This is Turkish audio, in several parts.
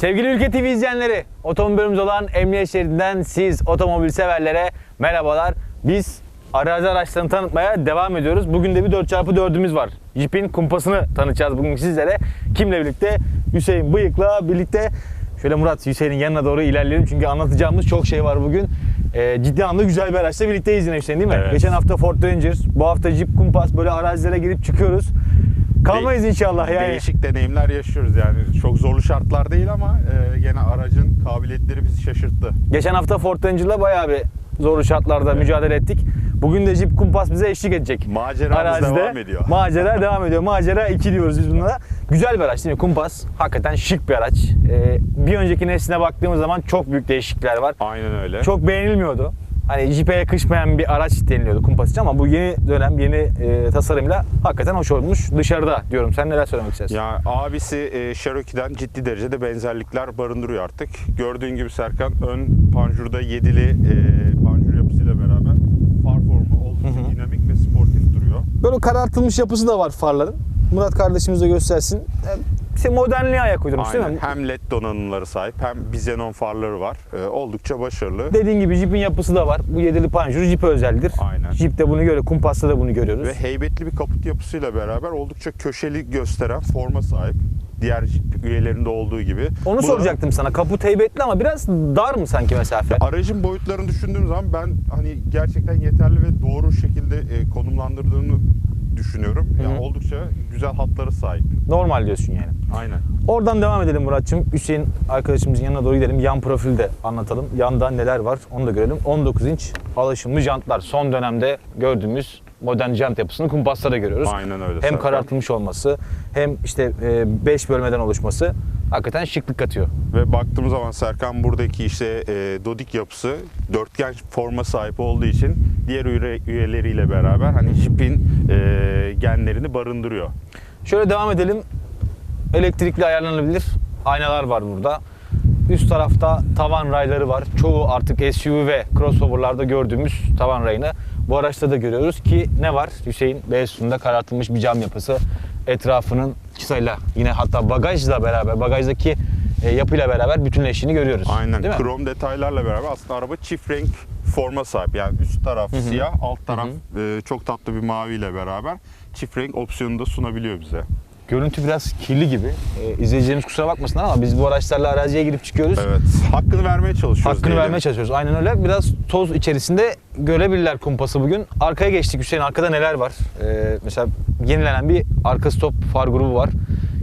Sevgili Ülke TV izleyenleri, otomobilimiz olan Emniyet Şeridi'nden siz otomobil severlere merhabalar. Biz arazi araçlarını tanıtmaya devam ediyoruz. Bugün de bir 4x4'ümüz var. Jeep'in kumpasını tanıtacağız bugün sizlere. Kimle birlikte? Hüseyin Bıyık'la birlikte. Şöyle Murat Hüseyin'in yanına doğru ilerleyelim çünkü anlatacağımız çok şey var bugün. Ee, ciddi anlamda güzel bir araçla birlikteyiz yine Hüseyin değil mi? Evet. Geçen hafta Ford Ranger, bu hafta Jeep Kumpas böyle arazilere girip çıkıyoruz. Kalmayız inşallah yani. Değişik deneyimler yaşıyoruz yani. Çok zorlu şartlar değil ama e, gene aracın kabiliyetleri bizi şaşırttı. Geçen hafta Ford Ranger'la bayağı bir zorlu şartlarda mücadele ettik. Bugün de Jeep Kumpas bize eşlik edecek. Maceramız devam ediyor. Macera devam ediyor. Macera 2 diyoruz biz buna. Güzel bir araç değil mi? Kumpas hakikaten şık bir araç. Ee, bir önceki nesline baktığımız zaman çok büyük değişiklikler var. Aynen öyle. Çok beğenilmiyordu. Hani Jeep'e yakışmayan bir araç deniliyordu Kumpas için ama bu yeni dönem, yeni e, tasarımla hakikaten hoş olmuş. Dışarıda diyorum. Sen neler söylemek istersin? Ya abisi e, Cherokee'den ciddi derecede benzerlikler barındırıyor artık. Gördüğün gibi Serkan ön panjurda yedili e, panjur yapısıyla beraber far formu oldukça dinamik ve sportif duruyor. Böyle karartılmış yapısı da var farların. Murat kardeşimiz de göstersin. İşte modernliğe ayak uydurmuş değil Aynen. mi? Hem led donanımları sahip hem bizenon farları var. E, oldukça başarılı. Dediğin gibi Jeep'in yapısı da var. Bu yedili panjur Jeep'e özeldir. Aynen. Jeep'te bunu görüyor. Kumpas'ta da bunu görüyoruz. Ve heybetli bir kaput yapısıyla beraber oldukça köşeli gösteren forma sahip. Diğer üyelerinde olduğu gibi. Onu Bu da- soracaktım sana. Kaput heybetli ama biraz dar mı sanki mesafe? Aracın boyutlarını düşündüğüm zaman ben hani gerçekten yeterli ve doğru şekilde e, konumlandırdığını düşünüyorum. Yani oldukça güzel hatları sahip. Normal diyorsun yani. Aynen. Oradan devam edelim Muratçım. Hüseyin arkadaşımızın yanına doğru gidelim. Yan profili de anlatalım. Yanda neler var onu da görelim. 19 inç alışımlı jantlar. Son dönemde gördüğümüz modern jant yapısını kumpasta da görüyoruz. Aynen öyle. Hem Serkan. karartılmış olması hem işte 5 bölmeden oluşması hakikaten şıklık katıyor. Ve baktığımız zaman Serkan buradaki işte e, Dodik yapısı dörtgen forma sahip olduğu için diğer üye, üyeleriyle beraber hani Jeep'in e, genlerini barındırıyor. Şöyle devam edelim. Elektrikli ayarlanabilir aynalar var burada. Üst tarafta tavan rayları var. Çoğu artık SUV ve crossover'larda gördüğümüz tavan rayını bu araçta da görüyoruz ki ne var? Hüseyin B üstünde karartılmış bir cam yapısı. Etrafının çıtayla yine hatta bagajla beraber bagajdaki e, yapıyla beraber bütünleştiğini görüyoruz. Aynen. Değil mi? Krom detaylarla beraber aslında araba çift renk forma sahip. Yani üst taraf siyah, alt taraf e, çok tatlı bir maviyle beraber çift renk opsiyonu da sunabiliyor bize. Görüntü biraz kirli gibi. E, izleyicilerimiz kusura bakmasınlar ama biz bu araçlarla araziye girip çıkıyoruz. Evet. Hakkını vermeye çalışıyoruz. Hakkını diyelim. vermeye çalışıyoruz. Aynen öyle. Biraz toz içerisinde görebilirler kumpası bugün. Arkaya geçtik Hüseyin. Arkada neler var? Ee, mesela yenilenen bir arka stop far grubu var.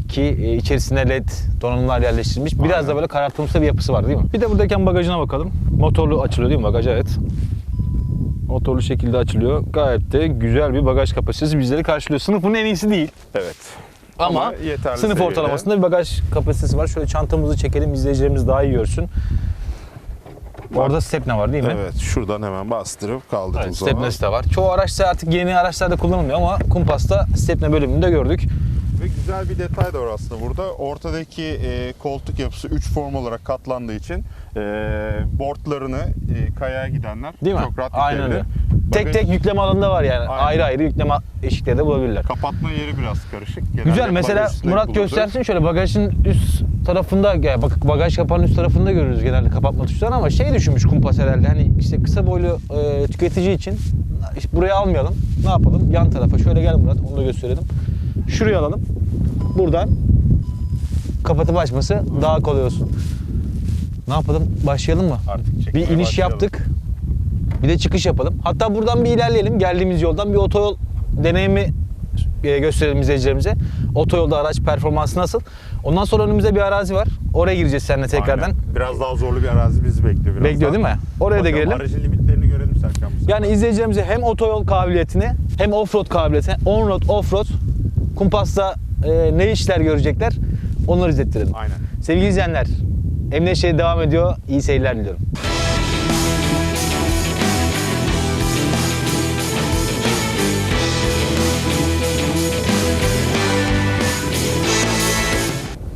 Ki e, içerisine led donanımlar yerleştirilmiş. Biraz Aynen. da böyle karartılmışta bir yapısı var değil mi? Bir de buradayken bagajına bakalım. Motorlu açılıyor değil mi bagaj? Evet. Motorlu şekilde açılıyor. Gayet de güzel bir bagaj kapasitesi bizleri karşılıyor. Sınıfın en iyisi değil. Evet. Ama, Ama yeterli sınıf seviyede. ortalamasında bir bagaj kapasitesi var. Şöyle çantamızı çekelim izleyicilerimiz daha iyi görsün. Orada stepne var değil mi? Evet. Şuradan hemen bastırıp Evet, kaldırdığımız zaman. stepnesi de var. Çoğu araçta artık yeni araçlarda kullanılmıyor ama Kumpas'ta stepne bölümünde gördük. Ve güzel bir detay da var aslında burada. Ortadaki e, koltuk yapısı 3 form olarak katlandığı için e, boardlarını e, kayaya gidenler Değil mi? çok rahat Aynen öyle. Tek tek yükleme alanında var yani. Aynen. Ayrı ayrı yükleme eşikleri de bulabilirler. Kapatma yeri biraz karışık. Genelde Güzel. Mesela Murat yapılır. göstersin şöyle bagajın üst tarafında, yani bak bagaj kapağının üst tarafında görürüz genelde kapatma tuşlarını ama şey düşünmüş kumpas herhalde hani işte kısa boylu e, tüketici için işte buraya almayalım. Ne yapalım? Yan tarafa şöyle gel Murat onu da gösterelim. Şuraya alalım. Buradan kapatıp açması daha kolay olsun. Ne yapalım? Başlayalım mı? Artık bir iniş başlayalım. yaptık. Bir de çıkış yapalım. Hatta buradan bir ilerleyelim. Geldiğimiz yoldan bir otoyol deneyimi e, gösterelim izleyicilerimize. Otoyolda araç performansı nasıl? Ondan sonra önümüzde bir arazi var. Oraya gireceğiz seninle tekrardan. Aynen. Biraz daha zorlu bir arazi bizi bekliyor biraz Bekliyor daha. değil mi? Oraya da Bakalım, girelim. Aracın limitlerini görelim Serkan. Yani izleyicilerimize hem otoyol kabiliyetini hem offroad kabiliyetini, onroad, offroad kumpasta e, ne işler görecekler onları izlettirelim. Aynen. Sevgili izleyenler, Emniyet Şeridi devam ediyor. İyi seyirler diliyorum.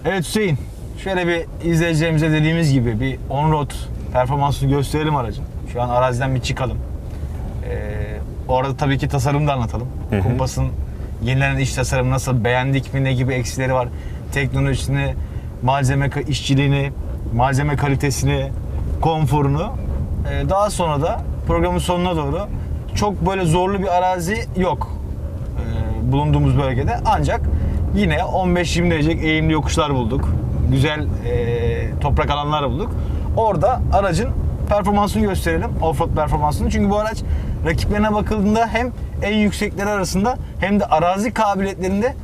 Evet Hüseyin, şöyle bir izleyicilerimize dediğimiz gibi bir on-road performansını gösterelim aracın. Şu an araziden bir çıkalım. Ee, orada tabii ki tasarımı da anlatalım. Kumpas'ın yenilenen iç tasarımı nasıl, beğendik mi, ne gibi eksileri var, teknolojisini malzeme işçiliğini, malzeme kalitesini, konforunu. Ee, daha sonra da programın sonuna doğru çok böyle zorlu bir arazi yok ee, bulunduğumuz bölgede. Ancak yine 15-20 derece eğimli yokuşlar bulduk. Güzel ee, toprak alanlar bulduk. Orada aracın performansını gösterelim. Offroad performansını. Çünkü bu araç rakiplerine bakıldığında hem en yüksekleri arasında hem de arazi kabiliyetlerinde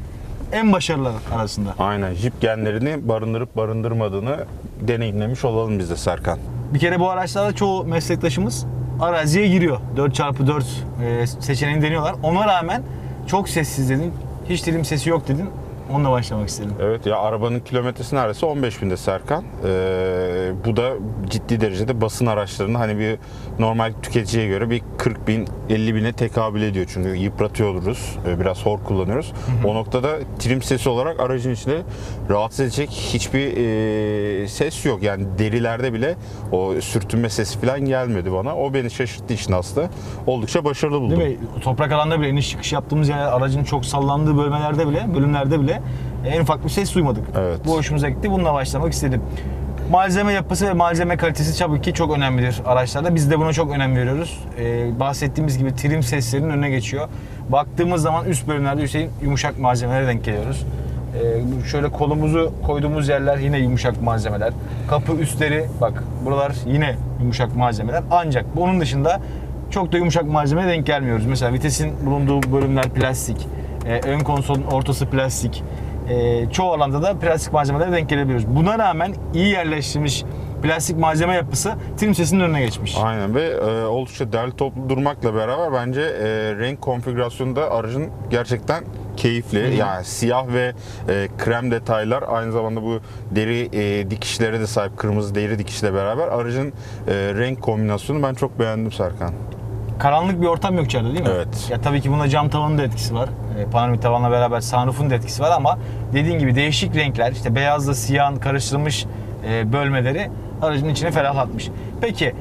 en başarılı arasında. Aynen. Jip genlerini barındırıp barındırmadığını deneyimlemiş olalım biz de Serkan. Bir kere bu araçlarda çoğu meslektaşımız araziye giriyor. 4x4 e, seçeneğini deniyorlar. Ona rağmen çok sessiz dedin. Hiç dilim sesi yok dedin. Onunla başlamak istedim. Evet ya arabanın kilometresi neredeyse 15 binde Serkan. Ee, bu da ciddi derecede basın araçlarının hani bir normal tüketiciye göre bir 40 bin 50 bine tekabül ediyor. Çünkü yıpratıyoruz. ee, Biraz hor kullanıyoruz. O noktada trim sesi olarak aracın içinde rahatsız edecek hiçbir ee, ses yok. Yani derilerde bile o sürtünme sesi falan gelmedi bana. O beni şaşırttı işin aslı. Oldukça başarılı buldum. Değil mi? Toprak alanda bile iniş çıkış yaptığımız yer aracın çok sallandığı bölmelerde bile, bölümlerde bile en ufak bir ses duymadık. Evet. Bu hoşumuza gitti. Bununla başlamak istedim. Malzeme yapısı ve malzeme kalitesi tabii ki çok önemlidir araçlarda. Biz de buna çok önem veriyoruz. Ee, bahsettiğimiz gibi trim seslerinin önüne geçiyor. Baktığımız zaman üst bölümlerde Hüseyin yumuşak malzemelere denk geliyoruz. Ee, şöyle kolumuzu koyduğumuz yerler yine yumuşak malzemeler. Kapı üstleri bak buralar yine yumuşak malzemeler. Ancak bunun dışında çok da yumuşak malzemeye denk gelmiyoruz. Mesela vitesin bulunduğu bölümler plastik. Ee, ön konsolun ortası plastik. Ee, çoğu alanda da plastik malzemelere denk gelebiliyoruz. Buna rağmen iyi yerleştirilmiş plastik malzeme yapısı trim sesinin önüne geçmiş. Aynen ve e, oldukça derli toplu durmakla beraber bence e, renk konfigürasyonu da aracın gerçekten keyifli. Yani siyah ve e, krem detaylar aynı zamanda bu deri e, dikişlere de sahip kırmızı deri dikişle beraber aracın e, renk kombinasyonu ben çok beğendim Serkan. Karanlık bir ortam yok içeride değil mi? Evet. Ya tabii ki bunda cam tavanın da etkisi var. E, panoramik tavanla beraber sunroof'un da etkisi var ama dediğin gibi değişik renkler, işte beyazla siyahın karıştırılmış e, bölmeleri aracın içine ferahlatmış. Peki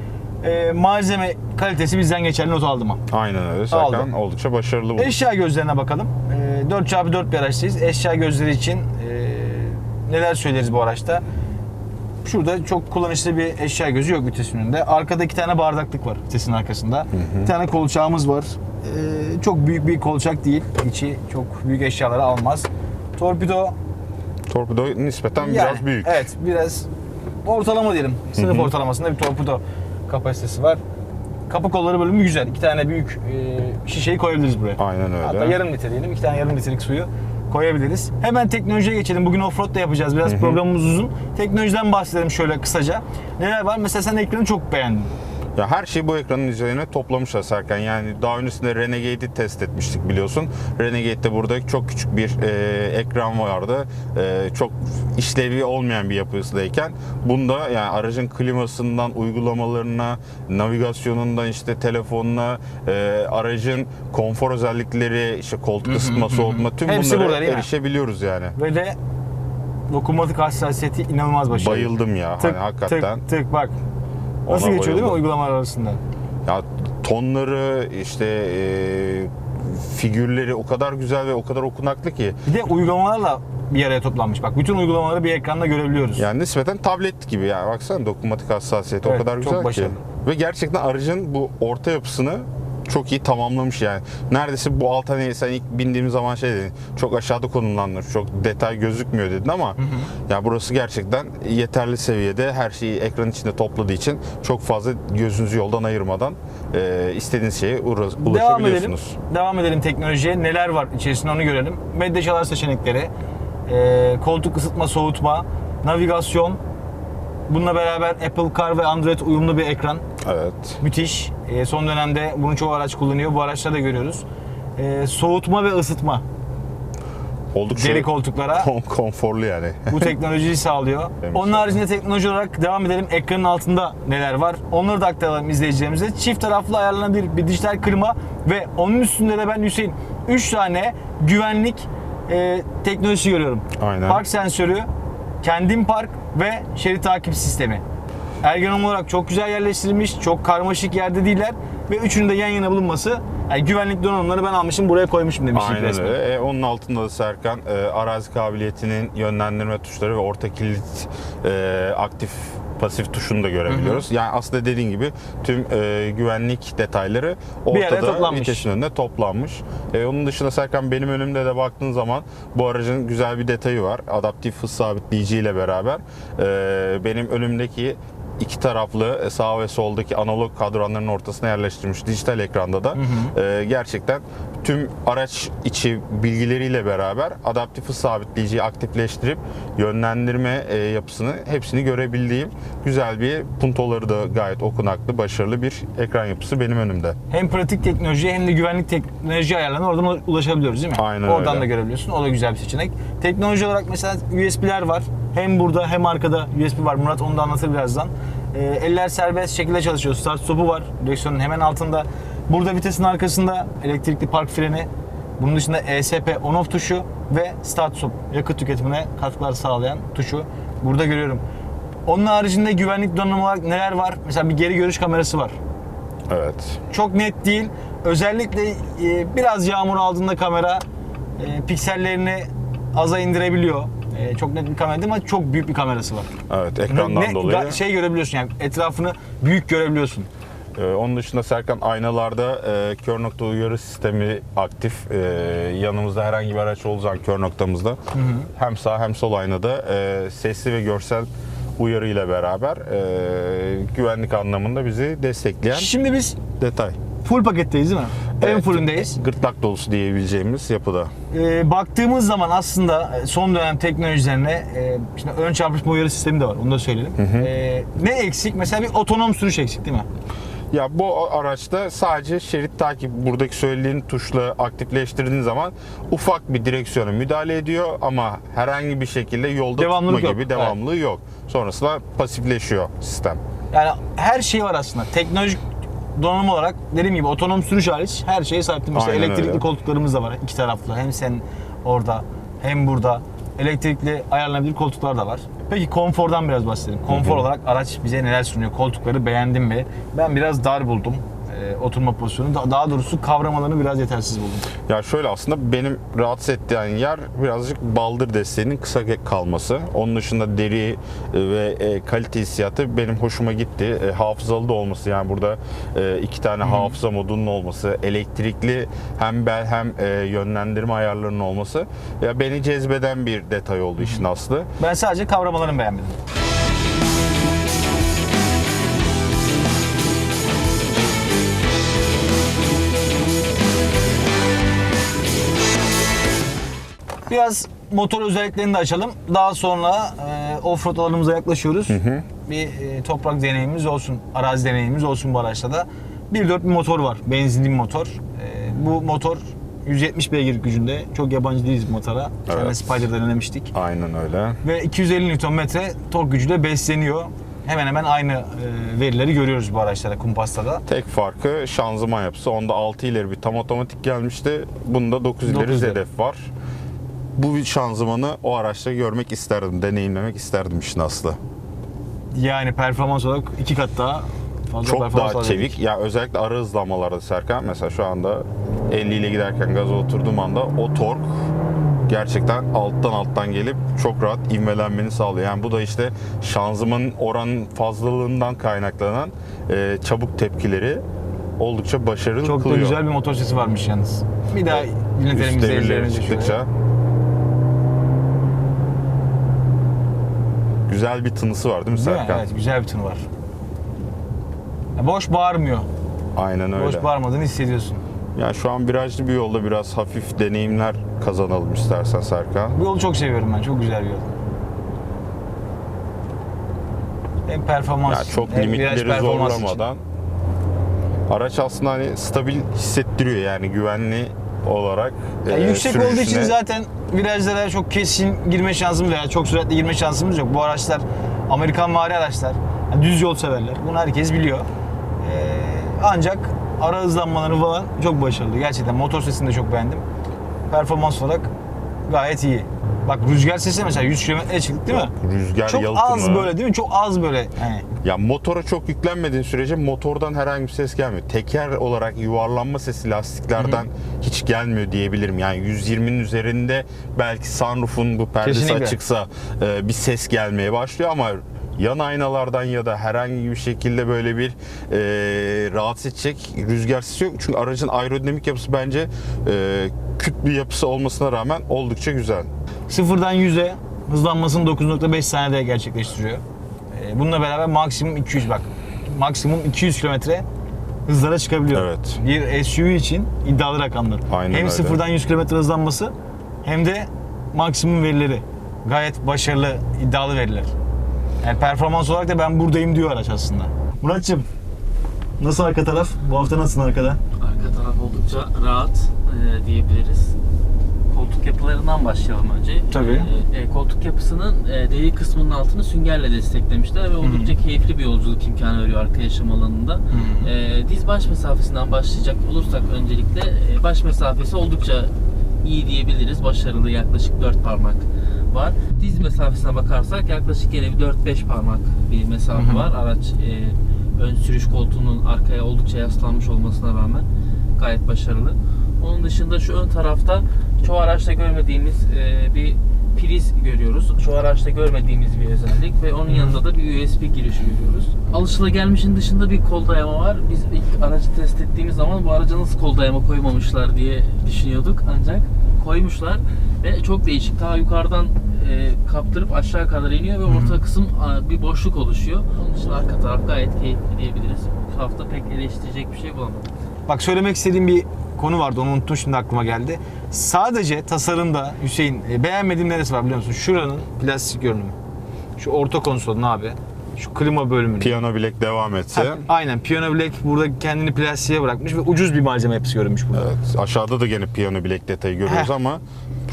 e, malzeme kalitesi bizden geçerli not aldı mı? Aynen öyle Serkan. Aldım. Oldukça başarılı buldum. Eşya gözlerine bakalım. E, 4x4 bir araçtayız. Eşya gözleri için e, neler söyleriz bu araçta? Şurada çok kullanışlı bir eşya gözü yok vitesin önünde. Arkada iki tane bardaklık var vitesin arkasında. Bir tane kolçağımız var. Ee, çok büyük bir kolçak değil. İçi çok büyük eşyaları almaz. Torpido Torpido nispeten yani, biraz büyük. Evet biraz ortalama diyelim. Sınıf ortalamasında bir torpido kapasitesi var. Kapı kolları bölümü güzel. İki tane büyük e, şişeyi koyabiliriz buraya. Aynen öyle. Hatta yarım litre diyelim. iki tane yarım litrelik suyu koyabiliriz. Hemen teknolojiye geçelim. Bugün offroad da yapacağız. Biraz programımız uzun. Teknolojiden bahsedelim şöyle kısaca. Neler var? Mesela sen ekranı çok beğendin. Ya her şeyi bu ekranın üzerine toplamışlar Serkan. Yani daha öncesinde Renegade'i test etmiştik biliyorsun. Renegade'de burada çok küçük bir e, ekran vardı. E, çok işlevi olmayan bir yapısındayken bunda yani aracın klimasından uygulamalarına, navigasyonundan işte telefonuna, e, aracın konfor özellikleri, işte koltuk ısıtma, soğutma tüm Hepsi bunlara burada değil mi? erişebiliyoruz yani. Ve de dokunmatik hassasiyeti inanılmaz başarılı. Bayıldım ya hani hakikaten. tık tık bak. Nasıl geçiyor değil mi bayıldım. uygulamalar arasında? Ya tonları işte e, figürleri o kadar güzel ve o kadar okunaklı ki. Bir de uygulamalarla bir araya toplanmış. Bak bütün uygulamaları bir ekranda görebiliyoruz. Yani nispeten tablet gibi yani baksana dokunmatik hassasiyeti Evet, o kadar güzel ki. başarılı. Ve gerçekten aracın bu orta yapısını çok iyi tamamlamış yani. Neredeyse bu alt hani sen ilk bindiğim zaman şey dedin. Çok aşağıda konumlanmış. Çok detay gözükmüyor dedin ama ya burası gerçekten yeterli seviyede her şeyi ekran içinde topladığı için çok fazla gözünüzü yoldan ayırmadan e, istediğiniz şeye uğra- Devam edelim. ulaşabiliyorsunuz. Devam edelim teknolojiye. Neler var içerisinde onu görelim. Medyaşalar seçenekleri, e, koltuk ısıtma, soğutma, navigasyon. Bununla beraber Apple Car ve Android uyumlu bir ekran. Evet. Müthiş. E, son dönemde bunu çoğu araç kullanıyor. Bu araçlarda da görüyoruz. E, soğutma ve ısıtma. Oldukça Deri koltuklara kon- konforlu yani. bu teknolojiyi sağlıyor. Demiş Onun haricinde teknoloji olarak devam edelim. Ekranın altında neler var? Onları da aktaralım izleyicilerimize. Çift taraflı ayarlanabilir bir dijital klima ve onun üstünde de ben Hüseyin 3 tane güvenlik e, teknolojisi görüyorum. Aynen. Park sensörü, kendim park ve şerit takip sistemi. Ergonom olarak çok güzel yerleştirilmiş, çok karmaşık yerde değiller ve üçünün de yan yana bulunması Yani güvenlik donanımları ben almışım buraya koymuşum demiştik Aynen resmen. öyle. E, onun altında da Serkan e, arazi kabiliyetinin yönlendirme tuşları ve orta kilit e, aktif pasif tuşunu da görebiliyoruz. Yani aslında dediğin gibi tüm e, güvenlik detayları ortada vitesin önünde toplanmış. E, onun dışında Serkan benim önümde de baktığın zaman bu aracın güzel bir detayı var. Adaptif hız sabitleyici ile beraber e, benim önümdeki iki taraflı e, sağ ve soldaki analog kadranların ortasına yerleştirilmiş dijital ekranda da e, gerçekten tüm araç içi bilgileriyle beraber adaptif hız sabitleyiciyi aktifleştirip yönlendirme e, yapısını hepsini görebildiğim güzel bir puntoları da gayet okunaklı, başarılı bir ekran yapısı benim önümde. Hem pratik teknoloji hem de güvenlik teknoloji ayarlarına oradan ulaşabiliyoruz değil mi? Aynen Oradan öyle. da görebiliyorsun. O da güzel bir seçenek. Teknoloji olarak mesela USB'ler var. Hem burada hem arkada USB var. Murat onu da anlatır birazdan. Ee, eller serbest şekilde çalışıyor. Start stopu var. Direksiyonun hemen altında. Burada vitesin arkasında elektrikli park freni. Bunun dışında ESP on off tuşu ve start stop yakıt tüketimine katkılar sağlayan tuşu burada görüyorum. Onun haricinde güvenlik donanımı olarak neler var? Mesela bir geri görüş kamerası var. Evet. Çok net değil. Özellikle e, biraz yağmur aldığında kamera e, piksellerini aza indirebiliyor. E, çok net bir kamera değil ama çok büyük bir kamerası var. Evet, ekrandan Ne- dolayı. şey görebiliyorsun yani etrafını büyük görebiliyorsun. Ee, onun dışında Serkan aynalarda e, kör nokta uyarı sistemi aktif. Ee, yanımızda herhangi bir araç zaman kör noktamızda hem sağ hem sol aynada e, sesli ve görsel uyarı ile beraber e, güvenlik anlamında bizi destekleyen Şimdi biz detay. full paketteyiz değil mi? En Evet, fullündeyiz. Gırtlak dolusu diyebileceğimiz yapıda. E, baktığımız zaman aslında e, son dönem teknolojilerine e, şimdi ön çarpışma uyarı sistemi de var. Onu da söyleyelim. E, ne eksik? Mesela bir otonom sürüş eksik değil mi? Ya bu araçta sadece şerit takip buradaki söylediğin tuşla aktifleştirdiğin zaman ufak bir direksiyona müdahale ediyor ama herhangi bir şekilde yolda Devamlılık tutma yok. gibi devamlılığı yok. Sonrasında pasifleşiyor sistem. Yani her şey var aslında. Teknolojik donanım olarak dediğim gibi otonom sürüş hariç her şeye sahiptim. İşte Aynen elektrikli öyle. koltuklarımız da var iki taraflı. Hem sen orada hem burada. Elektrikli ayarlanabilir koltuklar da var. Peki konfordan biraz bahsedelim. Konfor olarak araç bize neler sunuyor? Koltukları beğendin mi? Ben biraz dar buldum. E, oturma pozisyonu. Da- Daha doğrusu kavramalarını biraz yetersiz buldum. Ya şöyle aslında benim rahatsız ettiğim yer birazcık baldır desteğinin kısa kalması. Onun dışında deri e, ve e, kalite hissiyatı benim hoşuma gitti. E, hafızalı da olması yani burada e, iki tane hafıza modunun olması, elektrikli hem bel hem e, yönlendirme ayarlarının olması ya beni cezbeden bir detay oldu işin aslı. Ben sadece kavramalarını beğenmedim. Biraz motor özelliklerini de açalım. Daha sonra e, offroad alanımıza yaklaşıyoruz. Bir e, toprak deneyimimiz olsun, arazi deneyimimiz olsun bu araçta da. 1.4 bir motor var, benzinli bir motor. E, bu motor 170 beygir gücünde. Çok yabancı değiliz motora. Evet. Evet. Spider'da denemiştik Aynen öyle. ve 250 Nm tork gücüyle besleniyor. Hemen hemen aynı e, verileri görüyoruz bu araçlarda, Kumpas'ta da. Tek farkı şanzıman yapısı. Onda 6 ileri bir tam otomatik gelmişti. Bunda 9 ileri Dokuz ileri. ZF var. Bu şanzımanı o araçta görmek isterdim, deneyimlemek isterdim işin aslı. Yani performans olarak iki kat daha fazla Çok performans daha çevik. Ya özellikle ara hızlanmalarda Serkan mesela şu anda 50 ile giderken gaza oturduğum anda o tork gerçekten alttan alttan gelip çok rahat ivmelenmeni sağlıyor. Yani bu da işte şanzımanın oranın fazlalığından kaynaklanan e, çabuk tepkileri oldukça başarılı Çok da kılıyor. güzel bir motor sesi varmış yalnız. Bir daha dinletelim Üst devirleri izleyicilerimize şöyle. Güzel bir tınısı var değil mi Değil mi? Serkan? Evet, güzel bir tını var. Ya boş bağırmıyor. Aynen öyle. Boş bağırmadığını hissediyorsun. Yani şu an virajlı bir yolda biraz hafif deneyimler kazanalım istersen Serkan. Bu yolu çok seviyorum ben. Çok güzel bir yol. Hem performans Yani çok hem limitleri performansı için. zorlamadan araç aslında hani stabil hissettiriyor yani güvenli olarak. Ya e, yüksek olduğu için zaten virajlara çok kesin girme şansımız veya çok süratli girme şansımız yok. Bu araçlar Amerikan vari araçlar. Yani düz yol severler. Bunu herkes biliyor. Ee, ancak ara hızlanmaları falan çok başarılı. Gerçekten motor sesini de çok beğendim. Performans olarak gayet iyi. Bak rüzgar sesi mesela 100 kilometre çıktık değil mi? Rüzgar Çok yalıtımı. az böyle değil mi? Çok az böyle. Yani Ya motora çok yüklenmediğin sürece motordan herhangi bir ses gelmiyor. Teker olarak yuvarlanma sesi lastiklerden hiç gelmiyor diyebilirim. Yani 120'nin üzerinde belki sunroof'un bu perdesi Kesinlikle. açıksa e, bir ses gelmeye başlıyor ama yan aynalardan ya da herhangi bir şekilde böyle bir e, rahatsız edecek rüzgar sesi yok. Çünkü aracın aerodinamik yapısı bence e, küt bir yapısı olmasına rağmen oldukça güzel. sıfırdan 100'e hızlanmasını 9.5 saniyede gerçekleştiriyor. Ee, Bununla beraber maksimum 200 bak. Maksimum 200 kilometre hızlara çıkabiliyor. Evet. Bir SUV için iddialı rakamlar. Aynen hem öyle. sıfırdan 100 kilometre hızlanması hem de maksimum verileri. Gayet başarılı, iddialı veriler. Yani performans olarak da ben buradayım diyor araç aslında. Muratçım, nasıl arka taraf? Bu hafta nasılsın arkada? Arka taraf oldukça rahat e, diyebiliriz. Koltuk yapılarından başlayalım önce. Tabii. E, e, koltuk yapısının e, deri kısmının altını süngerle desteklemişler ve oldukça keyifli bir yolculuk imkanı veriyor arka yaşam alanında. E, diz baş mesafesinden başlayacak olursak öncelikle e, baş mesafesi oldukça iyi diyebiliriz. Başarılı yaklaşık 4 parmak var. Diz mesafesine bakarsak yaklaşık yine bir 4-5 parmak bir mesafe Hı hı. var. Araç e, ön sürüş koltuğunun arkaya oldukça yaslanmış olmasına rağmen gayet başarılı. Onun dışında şu ön tarafta çoğu araçta görmediğimiz e, bir priz görüyoruz. Çoğu araçta görmediğimiz bir özellik ve onun yanında da bir USB girişi görüyoruz. Alışılagelmişin dışında bir kol dayama var. Biz ilk aracı test ettiğimiz zaman bu araca nasıl kol dayama koymamışlar diye düşünüyorduk ancak koymuşlar ve çok değişik. Ta yukarıdan e, kaptırıp aşağı kadar iniyor ve orta kısım a, bir boşluk oluşuyor. Onun dışında arka taraf gayet keyifli diyebiliriz. Bu hafta pek eleştirecek bir şey bulamadım. Bak söylemek istediğim bir konu vardı onu unuttum şimdi aklıma geldi. Sadece tasarımda Hüseyin e, beğenmediğim neresi var biliyor musun? Şuranın plastik görünümü. Şu orta konsolun abi. Şu klima bölümünün. Piyano bilek devam etse. Ha, aynen Piyano Black burada kendini plastiğe bırakmış ve ucuz bir malzeme hepsi görünmüş burada. Evet, aşağıda da gene piyano bilek detayı görüyoruz Heh. ama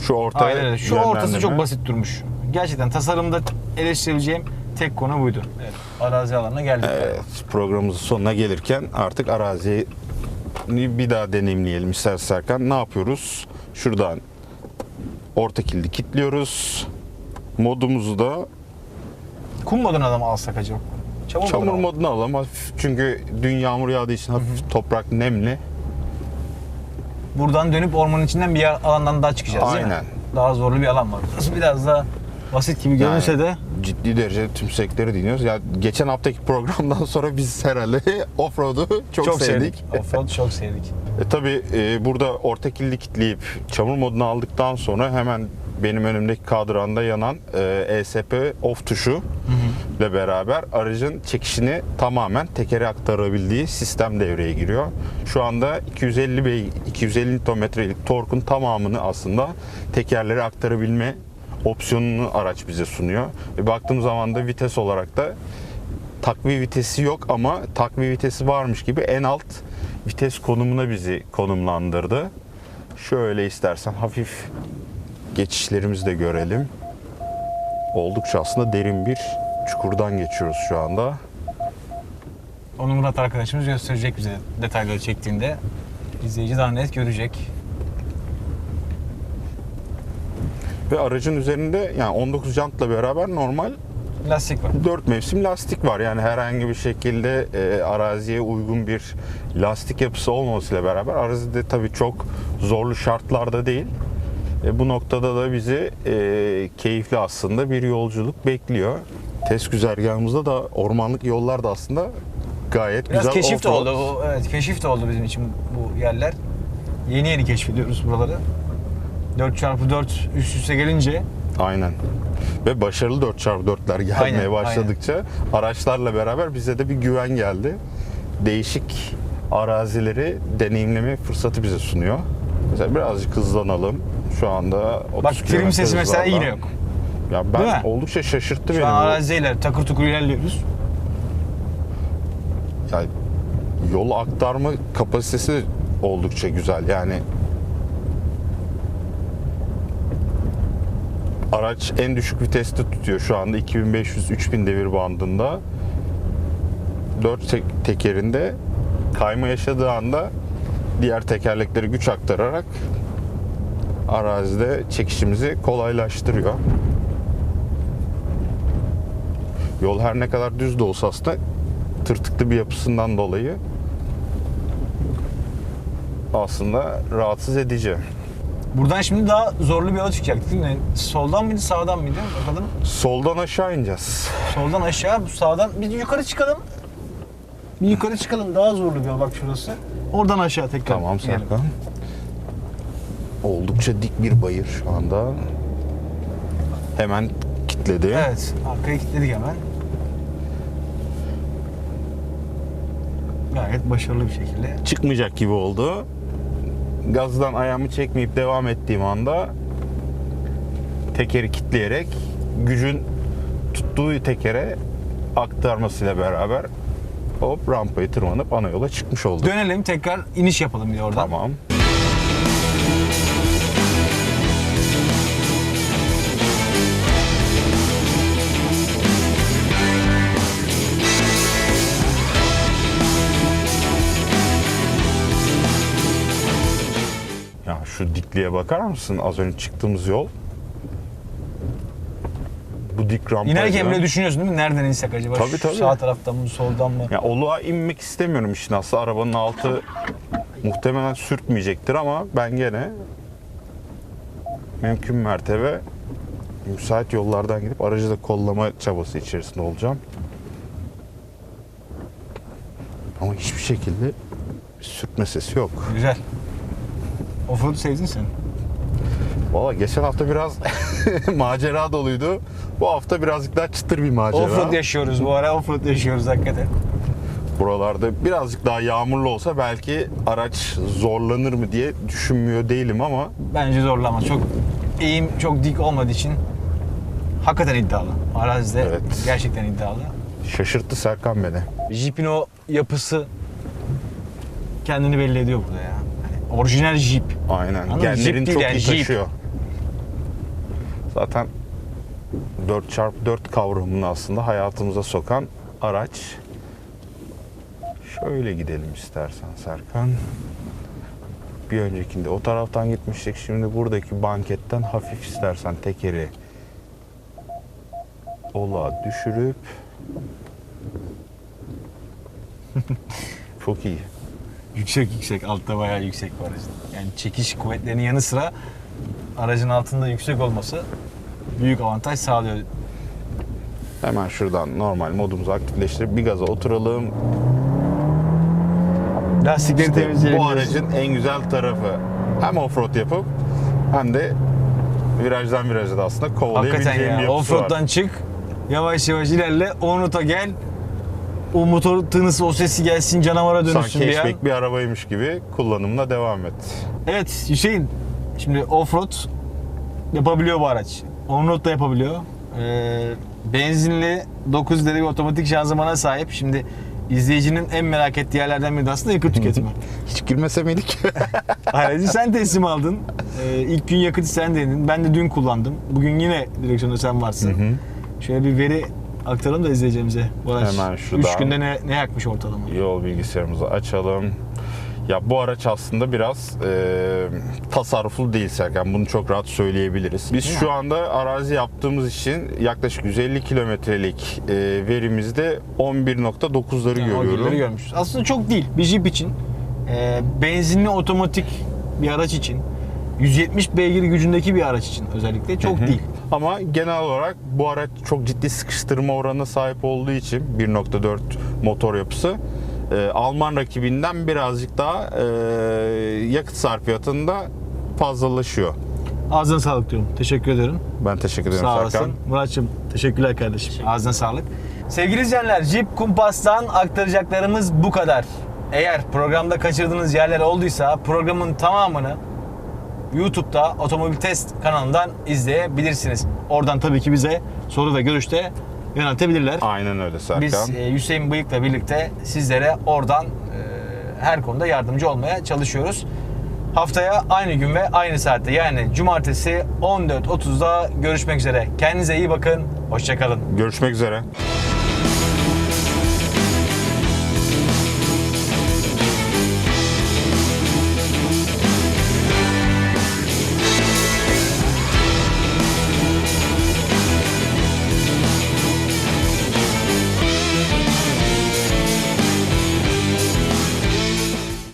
şu orta Aynen öyle. Şu ortası çok basit durmuş. Gerçekten tasarımda eleştirebileceğim tek konu buydu. Evet, arazi alanına geldik. Evet, programımızın sonuna gelirken artık araziyi bir daha deneyimleyelim istersen Serkan. Ne yapıyoruz? Şuradan orta kilidi kilitliyoruz. Modumuzu da Kum modunu adam alsak acaba? Çamur, çamur modunu al. moduna alalım. Hafif, çünkü dün yağmur yağdığı için hafif toprak nemli. Buradan dönüp ormanın içinden bir yer, alandan daha çıkacağız değil mi? Aynen. Daha zorlu bir alan var. Biraz daha basit gibi görünse Yani de ciddi derecede tümsekleri dinliyoruz. Ya geçen haftaki programdan sonra biz herhalde offroad'u çok, çok, sevdik. sevdik. Offroad çok sevdik. E, tabii e, burada orta kilidi kilitleyip çamur modunu aldıktan sonra hemen benim önümdeki kadranda yanan e, ESP off tuşu ile beraber aracın çekişini tamamen tekere aktarabildiği sistem devreye giriyor. Şu anda 250 bey 250 Nm'lik torkun tamamını aslında tekerlere aktarabilme opsiyonunu araç bize sunuyor. Ve baktığım zaman da vites olarak da takviye vitesi yok ama takviye vitesi varmış gibi en alt vites konumuna bizi konumlandırdı. Şöyle istersen hafif geçişlerimizi de görelim. Oldukça aslında derin bir çukurdan geçiyoruz şu anda. Onu Murat arkadaşımız gösterecek bize detayları çektiğinde. izleyici daha net görecek. Ve aracın üzerinde yani 19 jantla beraber normal Lastik var. 4 mevsim lastik var. Yani herhangi bir şekilde e, araziye uygun bir lastik yapısı olmamasıyla beraber arazi de tabii çok zorlu şartlarda değil. E, bu noktada da bizi e, keyifli aslında bir yolculuk bekliyor. Test güzergahımızda da ormanlık yollar da aslında gayet Biraz güzel keşif de oldu. Bu, evet, keşif de oldu bizim için bu yerler. Yeni yeni keşfediyoruz buraları. 4x4 üst üste gelince Aynen. Ve başarılı 4x4'ler gelmeye Aynen, başladıkça araçlarla beraber bize de bir güven geldi. Değişik arazileri deneyimleme fırsatı bize sunuyor. Mesela birazcık hızlanalım. Şu anda 30 bak trim sesi mesela yine yok. Ya Değil ben mi? oldukça şaşırttı Şu beni. an bu. araziyle takır tukur ilerliyoruz. Ya, yol aktarma kapasitesi oldukça güzel. Yani araç en düşük viteste tutuyor şu anda 2500-3000 devir bandında. 4 tek- tekerinde kayma yaşadığı anda diğer tekerleklere güç aktararak arazide çekişimizi kolaylaştırıyor. Yol her ne kadar düz de olsa aslında tırtıklı bir yapısından dolayı aslında rahatsız edici. Buradan şimdi daha zorlu bir yola çıkacaktık değil mi? Soldan mıydı sağdan mıydı? Bakalım. Soldan aşağı ineceğiz. Soldan aşağı, sağdan. Biz yukarı çıkalım. Bir yukarı çıkalım. Daha zorlu bir yol bak şurası. Oradan aşağı tekrar. Tamam. Serkan. Oldukça dik bir bayır şu anda. Hemen kitledi. Evet. Arkaya kilitledik hemen. Gayet başarılı bir şekilde. Çıkmayacak gibi oldu. Gazdan ayağımı çekmeyip devam ettiğim anda tekeri kitleyerek gücün tuttuğu tekere aktarmasıyla beraber hop rampayı tırmanıp ana yola çıkmış olduk. Dönelim tekrar iniş yapalım bir de oradan. Tamam. Şu dikliğe bakar mısın? Az önce çıktığımız yol. Bu dik rampaydı. İnerken bile düşünüyorsun değil mi? Nereden insek acaba? Tabii, Şu tabii. Sağ taraftan mı, soldan mı? Ya oluğa inmek istemiyorum işin aslında. Arabanın altı muhtemelen sürtmeyecektir ama ben gene mümkün mertebe müsait yollardan gidip aracı da kollama çabası içerisinde olacağım. Ama hiçbir şekilde sürtme sesi yok. Güzel. Offroad'u sevdin sen. Valla geçen hafta biraz macera doluydu. Bu hafta birazcık daha çıtır bir macera. Offroad yaşıyoruz bu ara. Offroad yaşıyoruz hakikaten. Buralarda birazcık daha yağmurlu olsa belki araç zorlanır mı diye düşünmüyor değilim ama Bence zorlama. Çok eğim çok dik olmadığı için hakikaten iddialı. Arazide Evet. gerçekten iddialı. şaşırttı Serkan beni. Jeep'in o yapısı kendini belli ediyor burada ya. Orijinal Jeep. Aynen. Anladın? Genlerin Jeep çok yani, iyi Jeep. taşıyor. Zaten 4x4 kavramını aslında hayatımıza sokan araç. Şöyle gidelim istersen Serkan. Bir öncekinde o taraftan gitmiştik. Şimdi buradaki banketten hafif istersen tekeri ola düşürüp çok iyi. Yüksek yüksek. Altta bayağı yüksek bu aracın. Yani çekiş kuvvetlerinin yanı sıra aracın altında yüksek olması büyük avantaj sağlıyor. Hemen şuradan normal modumuzu aktifleştirip bir gaza oturalım. Lastikleri İşte temizleyelim. bu aracın en güzel tarafı hem offroad yapıp hem de virajdan viraja da aslında Hakikaten kovalayabileceğim bir ya. yapısı var. Offroad'dan çık. Yavaş yavaş ilerle. On ruta gel. O motor tınısı, o sesi gelsin canavara dönüşsün Sanki bir hatchback bir arabaymış gibi kullanımına devam et. Evet Hüseyin. Şimdi offroad yapabiliyor bu araç. Onroad da yapabiliyor. Ee, benzinli 9 derece otomatik şanzımana sahip. Şimdi izleyicinin en merak ettiği yerlerden biri de aslında yakıt tüketimi. Hiç girmese miydik? Aracı sen teslim aldın. Ee, ilk gün yakıtı sen denedin. Ben de dün kullandım. Bugün yine direksiyonda sen varsın. Şöyle bir veri aktaralım da izleyeceğimize. Bu araç Hemen şuradan. 3 günde ne, ne yakmış ortalama? Yol bilgisayarımızı açalım. Ya bu araç aslında biraz e, tasarruflu değil Serkan. Bunu çok rahat söyleyebiliriz. Biz şu anda arazi yaptığımız için yaklaşık 150 kilometrelik e, verimizde 11.9'ları Yani o görüyorum. günleri görmüşüz. Aslında çok değil. Bir Jeep için, e, benzinli otomatik bir araç için, 170 beygir gücündeki bir araç için özellikle çok değil. Ama genel olarak bu araç çok ciddi sıkıştırma oranına sahip olduğu için 1.4 motor yapısı e, Alman rakibinden birazcık daha e, yakıt sarfiyatında fazlalaşıyor. Ağzına sağlık diyorum. Teşekkür ederim. Ben teşekkür ederim Sağ Serkan. olasın. Muratçım teşekkürler kardeşim. Ağzına sağlık. Sevgili izleyenler Jeep Kumpas'tan aktaracaklarımız bu kadar. Eğer programda kaçırdığınız yerler olduysa programın tamamını YouTube'da Otomobil Test kanalından izleyebilirsiniz. Oradan tabii ki bize soru ve görüşte yöneltebilirler. Aynen öyle Serkan. Biz e, Hüseyin Bıyık'la birlikte sizlere oradan e, her konuda yardımcı olmaya çalışıyoruz. Haftaya aynı gün ve aynı saatte yani cumartesi 14.30'da görüşmek üzere. Kendinize iyi bakın. Hoşçakalın. Görüşmek üzere.